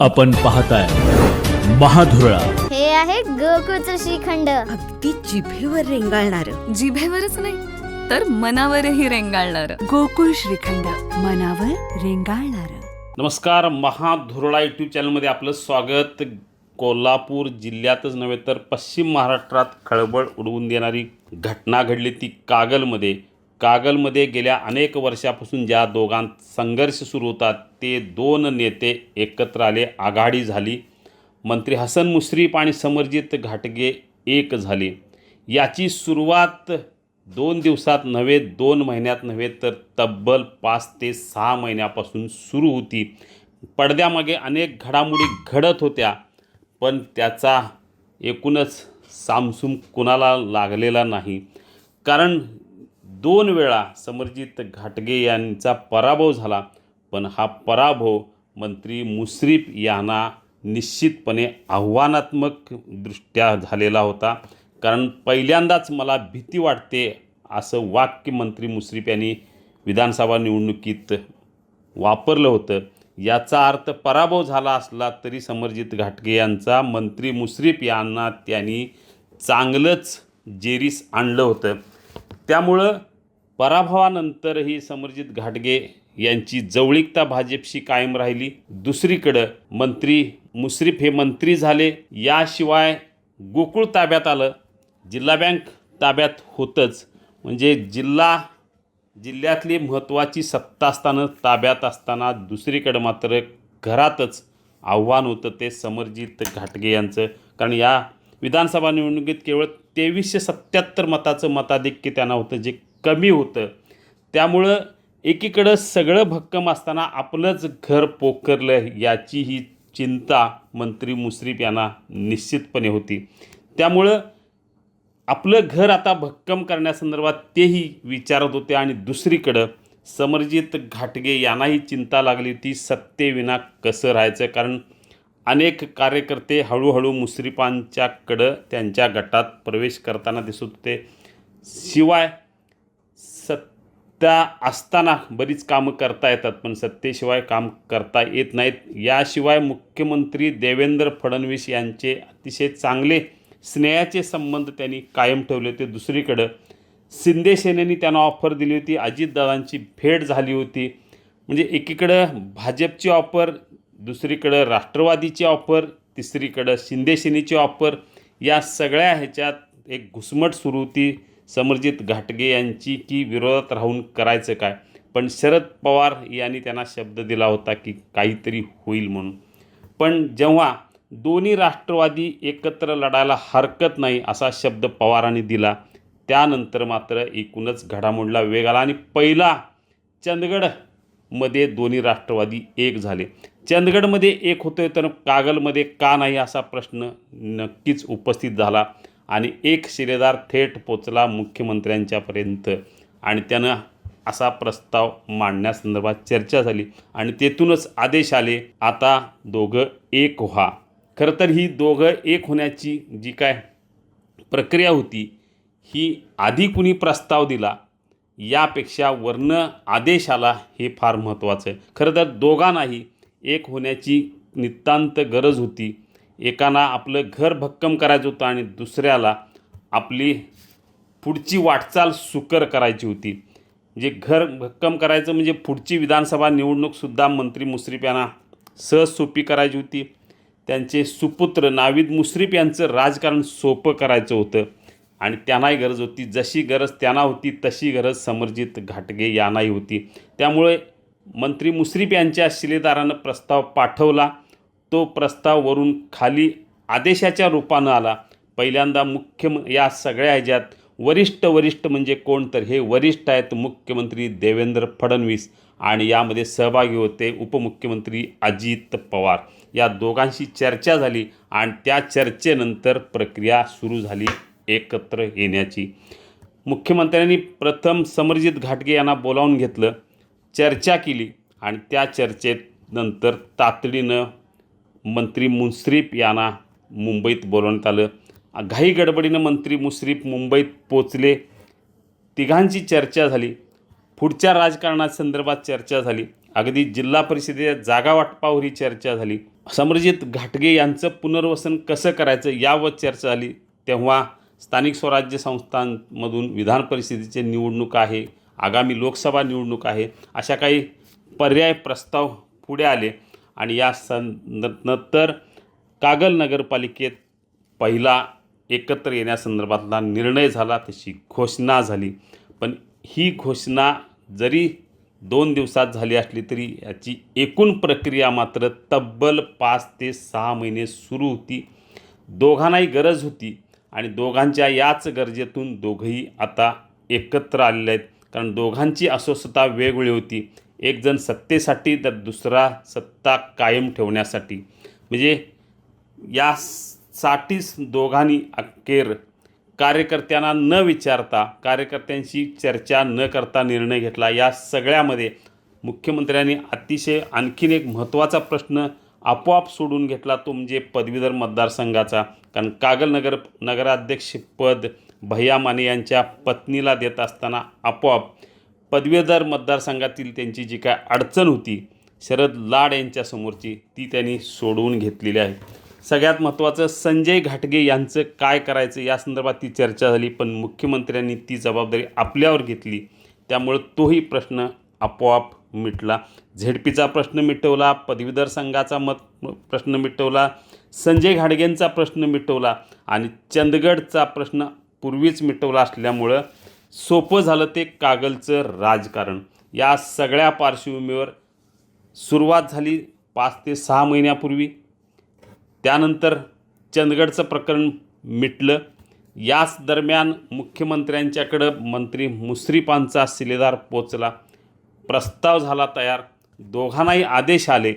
आपण पाहताय महाधुरळा. हे आहे गोकुळचं श्रीखंड. अगदी जिभेवर रेंगाळणार. जिभेवरच नाही तर मनावरही रेंगाळणार. गोकुळ श्रीखंड मनावर रेंगाळणार. नमस्कार महाधुरळा यूट्यूब चॅनलमध्ये आपलं स्वागत. कोल्हापूर जिल्ह्यातच नव्हे तर पश्चिम महाराष्ट्रात खळबळ उडवून देणारी घटना घडली ती कागलमध्ये. कागलमध्ये गेल्या अनेक वर्षापासून ज्या दोघांत संघर्ष सुरू होता ते दोन नेते एकत्र आले आघाडी झाली. मंत्री हसन मुश्रीफ आणि समरजित घाटगे एक झाले. याची सुरुवात दोन दिवसात नव्हे दोन महिन्यात नव्हे तर तब्बल पाच ते सहा महिन्यापासून सुरू होती. पडद्यामागे अनेक घडामोडी घडत होत्या पण त्याचा एकूणच सामसूम कुणाला लागलेला नाही. कारण दोन वेळा समरजित घाटगे यांचा पराभव झाला पण हा पराभव मंत्री मुश्रीफ यांना निश्चितपणे आव्हानात्मक दृष्ट्या झालेला होता. कारण पहिल्यांदाच मला भीती वाटते असं वाक्य मंत्री मुश्रीफ यांनी विधानसभा निवडणुकीत वापरलं होतं. याचा अर्थ पराभव झाला असला तरी समरजित घाटगे यांचा मंत्री मुश्रीफ यांना त्यांनी चांगलंच जेरीस आणलं होतं. त्यामुळं पराभवानंतरही समरजित घाटगे यांची जवळीकता भाजपशी कायम राहिली. दुसरीकडं मंत्री मुश्रीफ हे मंत्री झाले. याशिवाय गोकुळ ताब्यात आलं. जिल्हा बँक ताब्यात होतंच. म्हणजे जिल्हा जिल्ह्यातली महत्त्वाची सत्ता असताना ताब्यात असताना दुसरीकडं मात्र घरातच आव्हान होतं ते समरजित घाटगे यांचं. कारण या विधानसभा निवडणुकीत केवळ तेवीसशे सत्याहत्तर मताचं मताधिक्य त्यांना होतं जे कमी होतं. त्यामुळं एकीकडं सगळं भक्कम असताना आपलंच घर पोखरलं याची ही चिंता मंत्री मुश्रीफ यांना निश्चितपणे होती. त्यामुळं आपलं घर आता भक्कम करण्यासंदर्भात तेही विचारत होते आणि दुसरीकडं समरजित घाटगे यांनाही चिंता लागली होती सत्तेविना कसं राहायचं? कारण अनेक कार्यकर्ते हळूहळू मुश्रीफांच्याकडं त्यांच्या गटात प्रवेश करताना दिसत होते. शिवाय सत्ता असताना बरीच कामं करता येतात पण सत्तेशिवाय काम करता येत नाहीत. याशिवाय मुख्यमंत्री देवेंद्र फडणवीस यांचे अतिशय चांगले स्नेहाचे संबंध त्यांनी कायम ठेवले होते. दुसरीकडं शिंदे सेनेने त्यांना ऑफर दिली होती. अजितदादांची भेट झाली होती. म्हणजे एकीकडं भाजपची ऑफर दुसरीकडं राष्ट्रवादीची ऑफर तिसरीकडं शिंदे सेनेची ऑफर या सगळ्या ह्याच्यात एक घुसमट सुरू होती. समरजित घाटगे यांची की विरोधात राहून करायचं काय? पण शरद पवार यांनी त्यांना शब्द दिला होता की काहीतरी होईल म्हणून. पण जेव्हा दोन्ही राष्ट्रवादी एकत्र लढायला हरकत नाही असा शब्द पवारांनी दिला त्यानंतर मात्र एकूणच घडामोडला वेग आला आणि पहिला चंदगडमध्ये दोन्ही राष्ट्रवादी एक झाले. चंदगडमध्ये एक होतोय तर कागलमध्ये का नाही असा प्रश्न नक्कीच उपस्थित झाला. आणि एक शिलेदार थेट पोचला मुख्यमंत्र्यांच्यापर्यंत. आणि त्यानं असा प्रस्ताव मांडण्यासंदर्भात चर्चा झाली. आणि तेथूनच आदेश आले आता दोघं एक व्हा. खरं तर ही दोघं एक होण्याची जी काय प्रक्रिया होती ही आधी कुणी प्रस्ताव दिला यापेक्षा वर्ण आदेश आला हे फार महत्त्वाचं आहे. खरं तर दोघांनाही एक होण्याची नितांत गरज होती. एकाना आपलं घर भक्कम करायचं होतं आणि दुसऱ्याला आपली पुढची वाटचाल सुकर करायची होती. जे घर भक्कम करायचं म्हणजे पुढची विधानसभा निवडणूकसुद्धा मंत्री मुश्रीफ यांना सहज सोपी करायची होती. त्यांचे सुपुत्र नावीद मुश्रीफ यांचं राजकारण सोपं करायचं होतं. आणि त्यांनाही गरज होती. जशी गरज त्यांना होती तशी गरज समरजित घाटगे यांनाही होती. त्यामुळे मंत्री मुश्रीफ यांच्या शिलेदारानं प्रस्ताव पाठवला. तो प्रस्ताव वरून खाली आदेशाच्या रूपानं आला. पहिल्यांदा मुख्य या सगळ्या ह्याच्यात वरिष्ठ वरिष्ठ म्हणजे कोण तर हे वरिष्ठ आहेत मुख्यमंत्री देवेंद्र फडणवीस आणि यामध्ये सहभागी होते उपमुख्यमंत्री अजित पवार. या दोघांशी चर्चा झाली आणि त्या चर्चेनंतर प्रक्रिया सुरू झाली एकत्र येण्याची. मुख्यमंत्र्यांनी प्रथम समरजित घाटगे यांना बोलावून घेतलं चर्चा केली आणि त्या चर्चेत नंतर तातडीनं मंत्री मुश्रीफ यांना मुंबईत बोलवण्यात आलं. घाई गडबडीनं मंत्री मुश्रीफ मुंबईत पोचले. तिघांची चर्चा झाली. पुढच्या राजकारणासंदर्भात चर्चा झाली. अगदी जिल्हा परिषदेच्या जागा वाटपावर ही चर्चा झाली. समरजित घाटगे यांचं पुनर्वसन कसं करायचं यावर चर्चा झाली. तेव्हा स्थानिक स्वराज्य संस्थांमधून विधान परिषदेचे निवडणूक आहे. आगामी लोकसभा निवडणूक आहे. अशा काही पर्याय प्रस्ताव पुढे आले. आणि या सं नंतर कागल नगरपालिकेत पहिला एकत्र येण्यासंदर्भातला निर्णय झाला तशी घोषणा झाली. पण ही घोषणा जरी दोन दिवसात झाली असली तरी याची एकूण प्रक्रिया मात्र तब्बल पाच ते सहा महिने सुरू होती. दोघांनाही गरज होती आणि दोघांच्या याच गरजेतून दोघंही आता एकत्र आलेले आहेत. कारण दोघांची अस्वस्थता वेगवेगळी होती. एकजण सत्तेसाठी तर दुसरा सत्ता कायम ठेवण्यासाठी. म्हणजे यासाठीच दोघांनी अखेर कार्यकर्त्यांना न विचारता कार्यकर्त्यांशी चर्चा न करता निर्णय घेतला. या सगळ्यामध्ये मुख्यमंत्र्यांनी अतिशय आणखीन एक महत्त्वाचा प्रश्न आपोआप सोडून घेतला तो म्हणजे पदवीधर मतदारसंघाचा. कारण कागल नगर नगराध्यक्षपद भैया माने यांच्या पत्नीला देत असताना आपोआप पदवीधर मतदारसंघातील त्यांची जी काय अडचण होती शरद लाड यांच्यासमोरची ती त्यांनी सोडवून घेतलेली आहे. सगळ्यात महत्त्वाचं संजय घाटगे यांचं काय करायचं या संदर्भात ती चर्चा झाली पण मुख्यमंत्र्यांनी ती जबाबदारी आपल्यावर घेतली. त्यामुळं तोही प्रश्न आपोआप मिटला. झेडपीचा प्रश्न मिटवला पदवीधर संघाचा मत प्रश्न मिटवला संजय घाडगेंचा प्रश्न मिटवला आणि चंदगडचा प्रश्न पूर्वीच मिटवला असल्यामुळं सोपं झालं ते कागलचं राजकारण. या सगळ्या पार्श्वभूमीवर सुरुवात झाली पाच ते सहा महिन्यापूर्वी. त्यानंतर चंदगडचं प्रकरण मिटलं. याच दरम्यान मुख्यमंत्र्यांच्याकडं मंत्री मुश्रीफांचा शिलेदार पोचला. प्रस्ताव झाला तयार. दोघांनाही आदेश आले.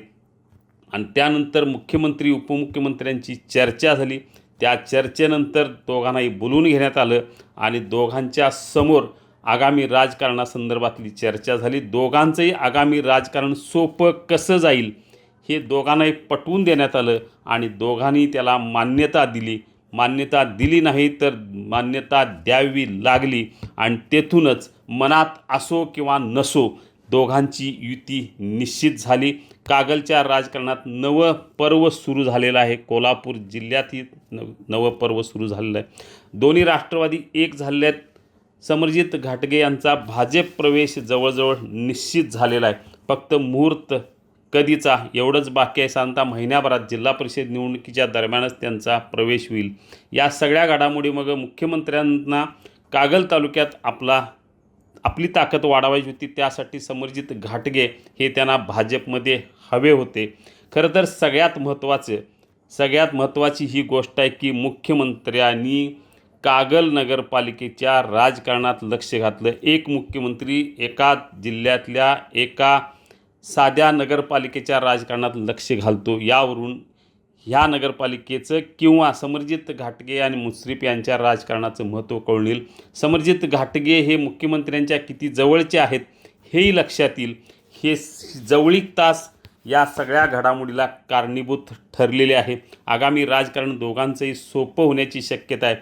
आणि त्यानंतर मुख्यमंत्री उपमुख्यमंत्र्यांची चर्चा झाली. त्या चर्चेनंतर दोघांनाही बोलवून घेण्यात आलं आणि दोघांच्या समोर आगामी राजकारणासंदर्भातली चर्चा झाली. दोघांचंही आगामी राजकारण सोपं कसं जाईल हे दोघांनाही पटवून देण्यात आलं आणि दोघांनी त्याला मान्यता दिली. मान्यता दिली नाही तर मान्यता द्यावी लागली आणि तेथूनच मनात असो किंवा नसो दोघांची युती निश्चित झाली. कागलच्या राजकारणात नवं पर्व सुरू झालेलं आहे. कोल्हापूर जिल्ह्यातही नव नवं पर्व सुरू झालेलं आहे. दोन्ही राष्ट्रवादी एक झाले आहेत समरजित घाटगे यांचा भाजप प्रवेश जवळजवळ निश्चित झालेला आहे. फक्त मुहूर्त कधीचा एवढंच बाकी आहे. सांगता महिन्याभरात जिल्हा परिषद निवडणुकीच्या दरम्यानच त्यांचा प्रवेश होईल. या सगळ्या घडामोडी मग मुख्यमंत्र्यांना कागल तालुक्यात आपला आपली ताकद वाढवायची होती त्यासाठी समरजित घाटगे हे त्यांना भाजपमध्ये हवे होते. खरं तर सगळ्यात महत्त्वाचं सगळ्यात महत्त्वाची ही गोष्ट आहे की मुख्यमंत्र्यांनी कागल नगरपालिकेच्या राजकारणात लक्ष घातलं. एक मुख्यमंत्री एका जिल्ह्यातल्या एका साध्या नगरपालिकेच्या राजकारणात लक्ष घालतो. यावरून ह्या नगरपालिकेचं किंवा समरजित घाटगे आणि मुश्रीफ यांच्या राजकारणाचं महत्त्व कळून येईल. समरजित घाटगे हे मुख्यमंत्र्यांच्या किती जवळचे आहेत हेही लक्षात येईल. हे जवळीक तास या सगळ्या घडामोडीला कारणीभूत ठरलेले आहे. आगामी राजकारण दोघांचंही सोपं होण्याची शक्यता आहे.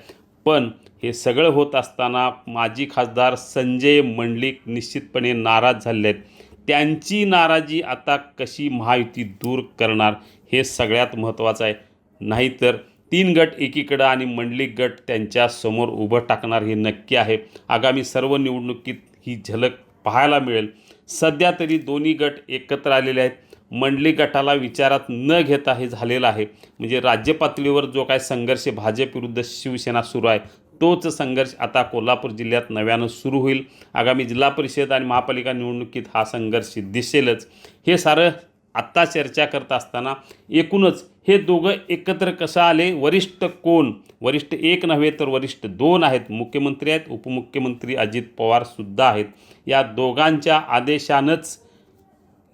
पण हे सगळं होत असताना माजी खासदार संजय मंडलिक निश्चितपणे नाराज झाले आहेत. त्यांची नाराजी आता कशी महायुती दूर करणार हे सगळ्यात महत्त्वाचं आहे. नाहीतर तीन गट एकीकडं आणि मंडलिक गट त्यांच्यासमोर उभं टाकणार हे नक्की आहे. आगामी सर्व निवडणुकीत ही झलक पाहायला मिळेल. सध्या तरी दोन्ही गट एकत्र आलेले आहेत. मंडलिक गटाला विचारात न घेता हे झालेलं आहे. म्हणजे राज्य पातळीवर जो काय संघर्ष भाजप विरुद्ध शिवसेना सुरू आहे तोच संघर्ष आता कोल्हापूर जिल्ह्यात नव्यानं सुरू होईल. आगामी जिल्हा परिषद आणि महापालिका निवडणुकीत हा संघर्ष दिसेलच. हे सारं आत्ता चर्चा करत असताना एकूणच हे दोघं एकत्र कसं आले? वरिष्ठ कोण? वरिष्ठ एक नव्हे तर वरिष्ठ दोन आहेत. मुख्यमंत्री आहेत उपमुख्यमंत्री अजित पवारसुद्धा आहेत. या दोघांच्या आदेशानंच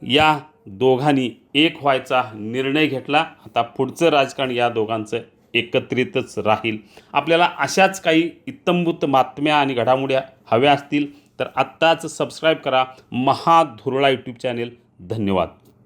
या दोघांनी एक व्हायचा निर्णय घेतला. आता पुढचं राजकारण या दोघांचं एकत्रितच राहील. आपल्याला अशाच काही इत्तंभूत बातम्या आणि घडामोड्या हव्या असतील तर आत्ताच सबस्क्राईब करा. महाधुरळा यूट्यूब चॅनेल धन्यवाद.